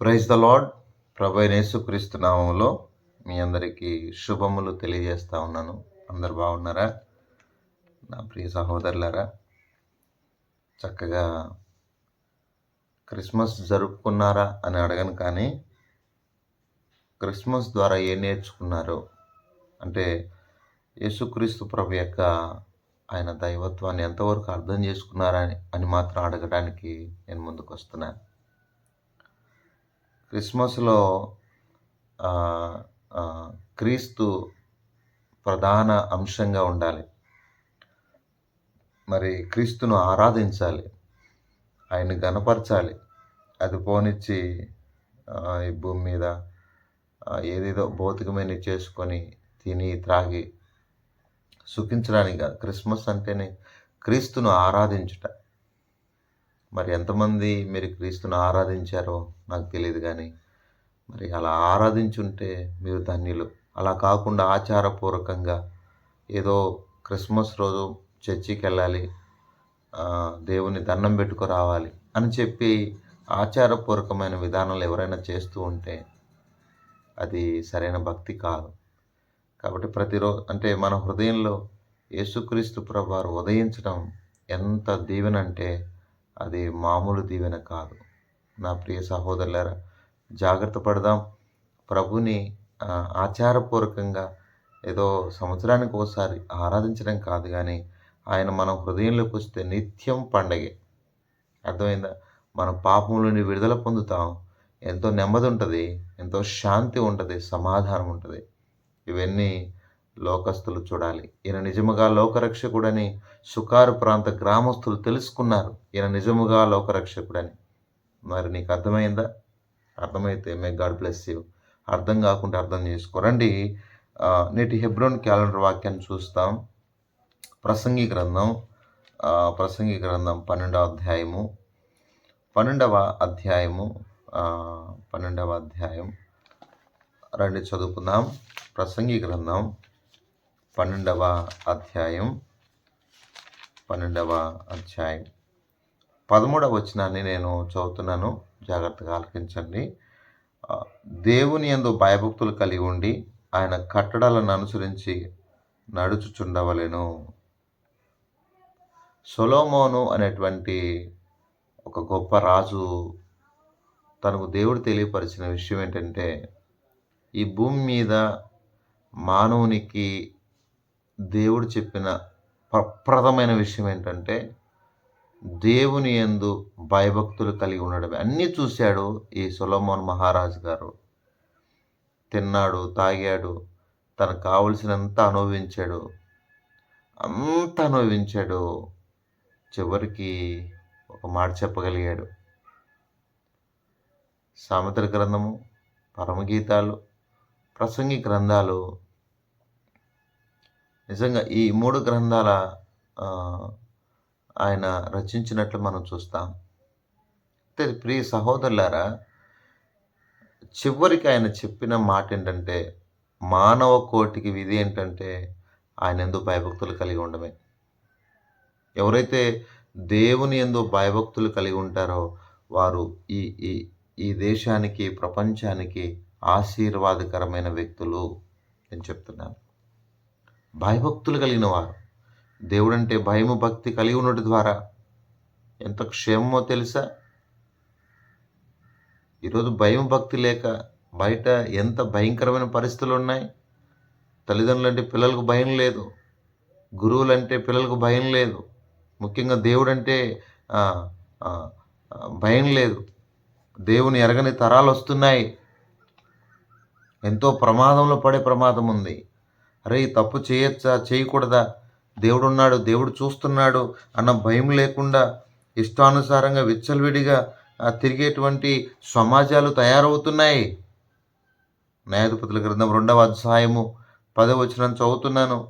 Praise the lord ప్రభు అయిన యేసుక్రీస్తు నామంలో మీ అందరికీ శుభములు తెలియజేస్తా ఉన్నాను. అందరు బాగున్నారా? నా ప్రియ సహోదరులారా చక్కగా క్రిస్మస్ జరుపుకున్నారా అని అడగను కానీ క్రిస్మస్ ద్వారా ఏం నేర్చుకున్నారు అంటే యేసుక్రీస్తు ప్రభు యొక్క ఆయన దైవత్వాన్ని ఎంతవరకు అర్థం చేసుకున్నారా అని మాత్రం అడగడానికి నేను ముందుకు వస్తున్నాను క్రిస్మస్లో క్రీస్తు ప్రధాన అంశంగా ఉండాలి. మరి క్రీస్తును ఆరాధించాలి. ఆయన్ని గనపరచాలి అది పోనిచ్చి ఈ భూమి మీద ఏదేదో భౌతికమైన చేసుకొని తిని త్రాగి సుఖించడానికి కాదు. క్రిస్మస్ అంటేనే క్రీస్తును ఆరాధించుట. మరి ఎంతమంది మీరు క్రీస్తుని ఆరాధించారో నాకు తెలియదు కానీ మరి అలా ఆరాధించుంటే మీరు ధన్యులు. అలా కాకుండా ఆచారపూర్వకంగా ఏదో క్రిస్మస్ రోజు చర్చికి వెళ్ళాలి దేవుని దండం పెట్టుకు రావాలి అని చెప్పి ఆచారపూర్వకమైన విధానాలు ఎవరైనా చేస్తూ ఉంటే అది సరైన భక్తి కాదు. కాబట్టి ప్రతిరోజు అంటే మన హృదయంలో యేసుక్రీస్తు ప్రభువారు ఉదయించడం ఎంత దీవెనంటే అంటే అది మామూలు దీవెన కాదు. నా ప్రియ సహోదరులారా జాగ్రత్త పడదాం. ప్రభుని ఆచారపూర్వకంగా ఏదో సంవత్సరానికి ఒకసారి ఆరాధించడం కాదు కానీ ఆయన మన హృదయంలోకి వస్తే నిత్యం పండగే. అర్థమైందా? మన పాపం నుండి విడుదల పొందుతాం. ఎంతో నెమ్మది ఉంటుంది ఎంతో శాంతి ఉంటుంది సమాధానం ఉంటుంది. ఇవన్నీ లోకస్తులు చూడాలి. ఈయన నిజముగా లోకరక్షకుడని సుకారు ప్రాంత గ్రామస్తులు తెలుసుకున్నారు. ఈయన నిజముగా లోకరక్షకుడని. మరి నీకు అర్థమైందా? అర్థమైతే మే గాడ్ బ్లెస్ యూ అర్థం కాకుండా అర్థం చేసుకోరండి రండి. నేటి హెబ్రోన్ క్యాలెండర్ వాక్యాన్ని చూస్తాం. ప్రసంగి గ్రంథం ప్రసంగి గ్రంథం పన్నెండవ అధ్యాయము. పన్నెండవ అధ్యాయము పన్నెండవ అధ్యాయం. రండి చదువుకుందాం. ప్రసంగి గ్రంథం. పన్నెండవ అధ్యాయం. పన్నెండవ అధ్యాయం. పదమూడవ వచనాన్ని నేను చదువుతున్నాను. జాగ్రత్తగా ఆలకించండి. దేవుని ఎందు భయభక్తులు కలిగి ఉండి ఆయన కట్టడాలను అనుసరించి నడుచుచుండవలేను. సొలోమోను అనేటువంటి ఒక గొప్ప రాజు తనకు దేవుడు తెలియపరిచిన విషయం ఏంటంటే ఈ భూమి మీద మానవునికి దేవుడు చెప్పిన ప్రప్రదమైన విషయం ఏంటంటే దేవుని యందు భయభక్తులు కలిగి ఉండడమే. అన్నీ చూశాడు ఈ సొలమోన్ మహారాజు గారు. తిన్నాడు తాగాడు తనకు కావలసినంత అనుభవించాడు. అంత అనుభవించాడు. చివరికి ఒక మాట చెప్పగలిగాడు. సామెతల గ్రంథము పరమగీతాలు ప్రసంగి గ్రంథాలు నిజంగా ఈ మూడు గ్రంథాల ఆయన రచించినట్లు మనం చూస్తాం. అయితే ప్రియ సహోదరులారా చివరికి ఆయన చెప్పిన మాట ఏంటంటే మానవ కోటికి విధి ఏంటంటే ఆయన ఎందు భయభక్తులు కలిగి ఉండమే. ఎవరైతే దేవుని ఎందు భయభక్తులు కలిగి ఉంటారో వారు ఈ ఈ ఈ దేశానికి ప్రపంచానికి ఆశీర్వాదకరమైన వ్యక్తులు నేను చెప్తున్నాను. భయభక్తులు కలిగిన వారు దేవుడంటే భయము భక్తి కలిగి ఉండటం ద్వారా ఎంత క్షేమమో తెలుసా? ఈరోజు భయం భక్తి లేక బయట ఎంత భయంకరమైన పరిస్థితులు ఉన్నాయి? తల్లిదండ్రులు అంటే పిల్లలకు భయం లేదు. గురువులు అంటే పిల్లలకు భయం లేదు. ముఖ్యంగా దేవుడు అంటే భయం లేదు. దేవుని ఎరగని తరాలు వస్తున్నాయి. ఎంతో ప్రమాదంలో పడే ప్రమాదం ఉంది. అరే తప్పు చేయొచ్చా? చేయకూడదా? దేవుడున్నాడు దేవుడు చూస్తున్నాడు అన్న భయం లేకుండా ఇష్టానుసారంగా విచ్చలవిడిగా తిరిగేటువంటి సమాజాలు తయారవుతున్నాయి. న్యాయాధిపతుల గ్రంథం రెండవ అధ్యాయము పదవచనం చదువుతున్నాను.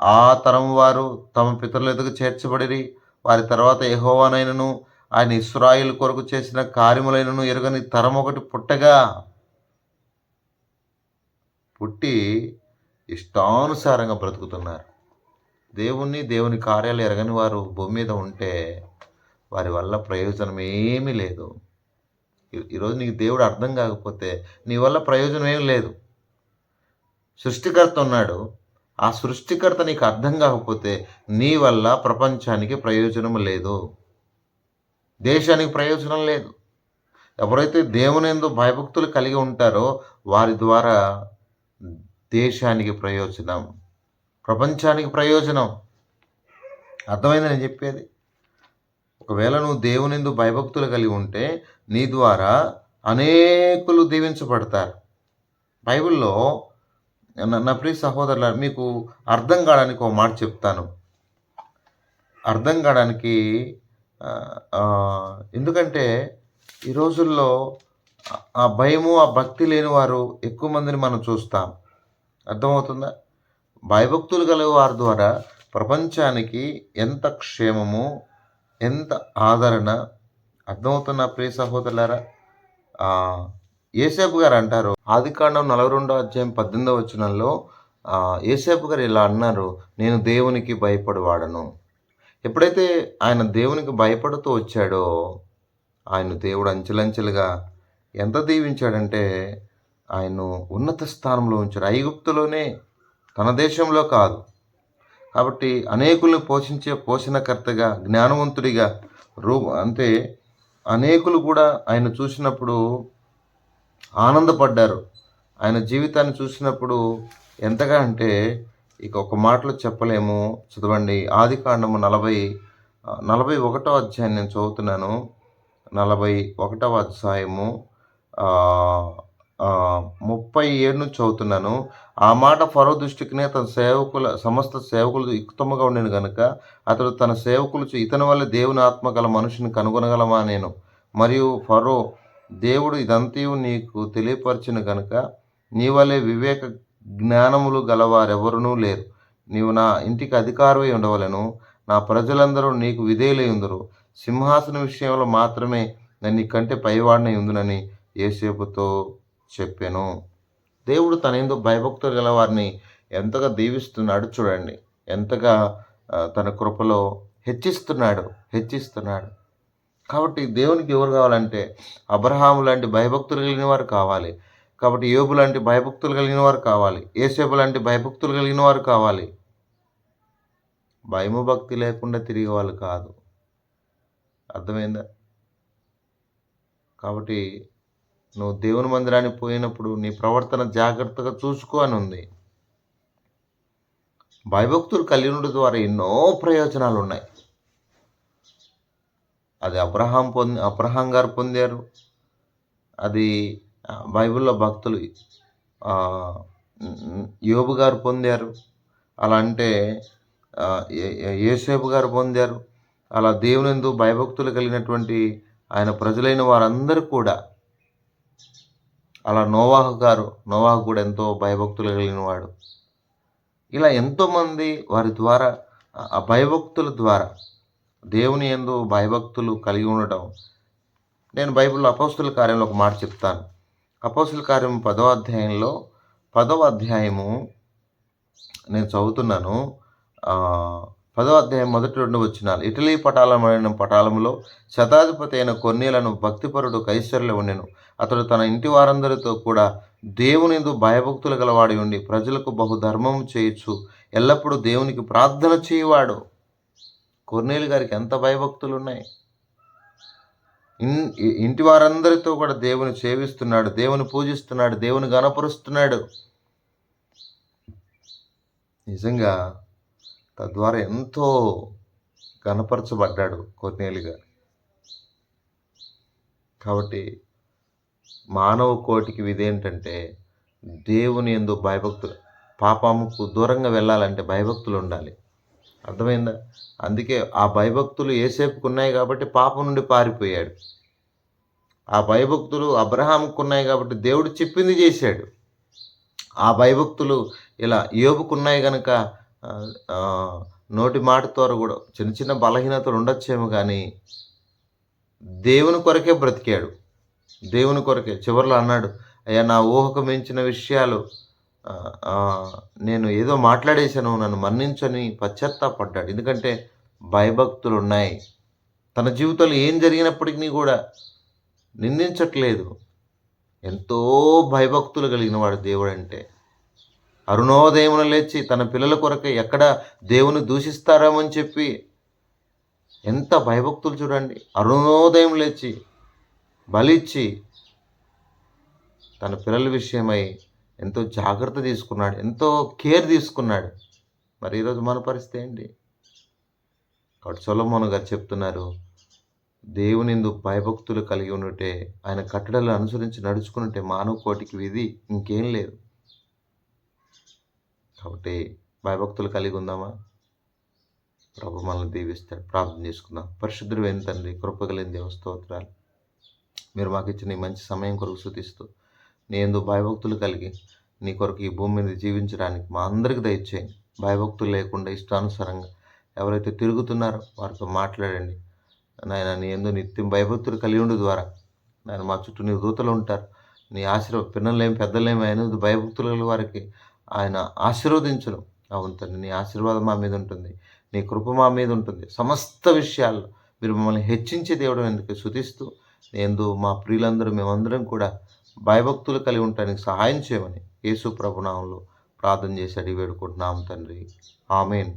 ఆ తరం వారు తమ పితరుల ఎదుగు చేర్చబడిరి. వారి తర్వాత ఎహోవానైనను ఆయన ఇస్రాయిల్ కొరకు చేసిన కార్యములైనను ఎరుగని తరం ఒకటి పుట్టగా. పుట్టి ఇష్టానుసారంగా బ్రతుకుతున్నారు. దేవుణ్ణి దేవుని కార్యాలు ఎరగని వారు భూమి మీద ఉంటే వారి వల్ల ప్రయోజనం ఏమీ లేదు. ఈ- ఈరోజు నీకు దేవుడు అర్థం కాకపోతే నీ వల్ల ప్రయోజనం ఏం లేదు. సృష్టికర్త ఉన్నాడు. ఆ సృష్టికర్త నీకు అర్థం కాకపోతే నీ వల్ల ప్రపంచానికి ప్రయోజనం లేదు. దేశానికి ప్రయోజనం లేదు. ఎవరైతే దేవుని ఎందు భయభక్తులు కలిగి ఉంటారో వారి ద్వారా దేశానికి ప్రయోజనం. ప్రపంచానికి ప్రయోజనం. అర్థమైంది నేను చెప్పేది? ఒకవేళ నువ్వు దేవునిందు భయభక్తులు కలిగి ఉంటే నీ ద్వారా అనేకులు దీవించబడతారు. బైబిల్లో నా- ప్రియ సహోదరుల మీకు అర్థం కావడానికి ఒక మాట చెప్తాను. అర్థం కావడానికి ఎందుకంటే ఈ రోజుల్లో ఆ భయము ఆ భక్తి లేని వారు ఎక్కువ మందిని మనం చూస్తాం. అర్థమవుతుందా? భయభక్తులు గల వారి ద్వారా ప్రపంచానికి ఎంత క్షేమము ఎంత ఆదరణ? అర్థమవుతున్న ప్రియ సహోదరులారా? ఏసేపు గారు అంటారు ఆదికాండం నలభై రెండో అధ్యాయం పద్దెనిమిదో వచనంలో ఏసేపు గారు ఇలా అన్నారు నేను దేవునికి భయపడవాడను. ఎప్పుడైతే ఆయన దేవునికి భయపడుతూ వచ్చాడో ఆయన దేవుడు అంచెలంచెలుగా ఎంత దీవించాడంటే ఆయన్ను ఉన్నత స్థానంలో ఉంచారు. ఐగుప్తులోనే తన దేశంలో కాదు. కాబట్టి అనేకులను పోషించే పోషణకర్తగా జ్ఞానవంతుడిగా రూ అంటే అనేకులు కూడా ఆయన చూసినప్పుడు ఆనందపడ్డారు. ఆయన జీవితాన్ని చూసినప్పుడు ఎంతగా అంటే ఇక ఒక మాటలో చెప్పలేము. చదవండి. ఆది కాండము నలభై నలభై ఒకటో అధ్యాయం నేను చదువుతున్నాను. నలభై ఒకటవ అధ్యాయము ముప్పై ఏడు నుంచి చదువుతున్నాను. ఆ మాట ఫరో దృష్టికినే తన సేవకుల సమస్త సేవకులు యుక్తముగా ఉండేను గనుక అతడు తన సేవకులు ఇతని వల్ల దేవుని ఆత్మ గల మనుషుని కనుగొనగలమా నేను? మరియు ఫరో దేవుడు ఇదంతయు నీకు తెలియపరిచిన గనుక నీ వలె వివేక జ్ఞానములు గలవారెవరునూ లేరు. నీవు నా ఇంటికి అధికారమై ఉండవలను. నా ప్రజలందరూ నీకు విధేయులై ఉందరు. సింహాసన విషయంలో మాత్రమే నేను కంటే పైవాడినై ఉందునని ఏసేపుతో చెప్పాను. దేవుడు తన ఎందు భయభక్తులు గల వారిని ఎంతగా దీవిస్తున్నాడు చూడండి. ఎంతగా తన కృపలో హెచ్చిస్తున్నాడు హెచ్చిస్తున్నాడు. కాబట్టి దేవునికి ఎవరు కావాలంటే అబ్రహాము లాంటి భయభక్తులు కలిగిన వారు కావాలి. కాబట్టి యోబు లాంటి భయభక్తులు కలిగిన వారు కావాలి. ఏసేపు లాంటి భయభక్తులు కలిగిన వారు కావాలి. భయము భక్తి లేకుండా తిరిగే వాళ్ళు కాదు. అర్థమైందా? కాబట్టి నువ్వు దేవుని మందిరానికి పోయినప్పుడు నీ ప్రవర్తన జాగ్రత్తగా చూసుకో అని ఉంది. భయభక్తులు కలిగినడు ద్వారా ఎన్నో ప్రయోజనాలు ఉన్నాయి. అది అబ్రహాం పొంది అబ్రహాం గారు పొందారు. అది బైబిల్లో భక్తులు యోబు గారు పొందారు. అలా అంటే యేసేపు గారు పొందారు. అలా దేవునిందు భయభక్తులు కలిగినటువంటి ఆయన ప్రజలైన వారందరూ కూడా అలా నోవాహు గారు నోవాహు కూడా ఎంతో భయభక్తులు కలిగిన వాడు. ఇలా ఎంతోమంది వారి ద్వారా ఆ- భయభక్తుల ద్వారా దేవుని ఎందు భయభక్తులు కలిగి ఉండటం. నేను బైబిల్లో అపోస్తుల కార్యంలో ఒక మాట చెప్తాను. అపోస్తుల కార్యం పదో అధ్యాయంలో పదవ అధ్యాయము నేను చదువుతున్నాను. పదవ పదో అధ్యాయం మొదటి రెండు వచ్చినాలు ఇటలీ పటాలమైన పటాలంలో శతాధిపతి అయిన కొన్నేలను భక్తిపరుడు కైసర్లో ఉండెను. అతడు తన ఇంటి వారందరితో కూడా దేవునిందు భయభక్తులు గలవాడి ఉండి ప్రజలకు బహుధర్మం చేయొచ్చు ఎల్లప్పుడూ దేవునికి ప్రార్థన చేయవాడు. కొర్నేలు గారికి ఎంత భయభక్తులు ఉన్నాయి ఇన్- ఇంటి వారందరితో కూడా దేవుని సేవిస్తున్నాడు దేవుని పూజిస్తున్నాడు దేవుని గణపరుస్తున్నాడు నిజంగా తద్వారా ఎంతో గణపరచబడ్డాడు కొన్నేలుగా కాబట్టి మానవ కోటికి విధేంటంటే దేవుని ఎందు భయభక్తులు పాపముకు దూరంగా వెళ్ళాలంటే భయభక్తులు ఉండాలి. అర్థమైందా? అందుకే ఆ భయభక్తులు ఏసేపుకు ఉన్నాయి కాబట్టి పాపం నుండి పారిపోయాడు. ఆ భయభక్తులు అబ్రహాంకు ఉన్నాయి కాబట్టి దేవుడు చెప్పింది చేశాడు. ఆ భయభక్తులు ఇలా ఏపుకున్నాయి కనుక నోటి మాటతో కూడా చిన్న చిన్న బలహీనతలు ఉండొచ్చేమో కానీ దేవుని కొరకే బ్రతికాడు. దేవుని కొరకే చివరిలో అన్నాడు అయ్యా నా ఊహకు మించిన విషయాలు నేను ఏదో మాట్లాడేశాను నన్ను మన్నించని పశ్చాత్తాపడ్డాడు. ఎందుకంటే భయభక్తులు ఉన్నాయి. తన జీవితంలో ఏం జరిగినప్పటికీ కూడా నిందించట్లేదు. ఎంతో భయభక్తులు కలిగిన వాడు దేవుడు అంటే అరుణోదయమున లేచి తన పిల్లల కొరకే ఎక్కడ దేవుని దూషిస్తారేమని చెప్పి ఎంత భయభక్తులు చూడండి. అరుణోదయం లేచి బలిచ్చి తన పిల్లల విషయమై ఎంతో జాగ్రత్త తీసుకున్నాడు ఎంతో కేర్ తీసుకున్నాడు. మరి ఈరోజు మన పరిస్థితి ఏంటి? కాబట్టి సొలమోన్ గారు చెప్తున్నారు దేవునిందు భయభక్తులు కలిగి ఉంటే ఆయన కట్టడలు అనుసరించి నడుచుకుంటే మానవ కోటికి విధి ఇంకేం లేదు. కాబట్టి భయభక్తులు కలిగి ఉందామా? ప్రభు మనల్ని దీవిస్తాడు. ప్రార్థన చేసుకుందాం. పరిశుద్ధుడు ఏం తండ్రి కృపగలిగిన దేవస్తోత్రాలు మీరు మాకు ఇచ్చిన ఈ మంచి సమయం కొరకు శుతిస్తూ నీ ఎందు భయభక్తులు కలిగి నీ కొరకు ఈ భూమి మీద జీవించడానికి మా అందరికి దయచేయండి. భయభక్తులు లేకుండా ఇష్టానుసారంగా ఎవరైతే తిరుగుతున్నారో వారితో మాట్లాడండి. నాయన నీ ఎందు నిత్యం భయభక్తులు కలిగి ఉండు ద్వారా నాయన మా చుట్టూ నీ దూతలు ఉంటారు. నీ ఆశీర్వ పిల్లలేం పెద్దలేం ఆయన భయభక్తులు వారికి ఆయన ఆశీర్వదించను. అవును తండ్రి నీ ఆశీర్వాదం మా మీద ఉంటుంది. నీ కృప మా మీద ఉంటుంది. సమస్త విషయాల్లో మీరు మమ్మల్ని హెచ్చించే దేవుడు ఎందుకు శుతిస్తూ నేను మా ప్రియులందరూ మేమందరం కూడా భయభక్తులు కలిగి ఉండటానికి సహాయం చేయమని యేసు ప్రభునామంలో ప్రార్థన చేసి అడిగి వేడుకుంటున్నాం తండ్రి. ఆమెన్.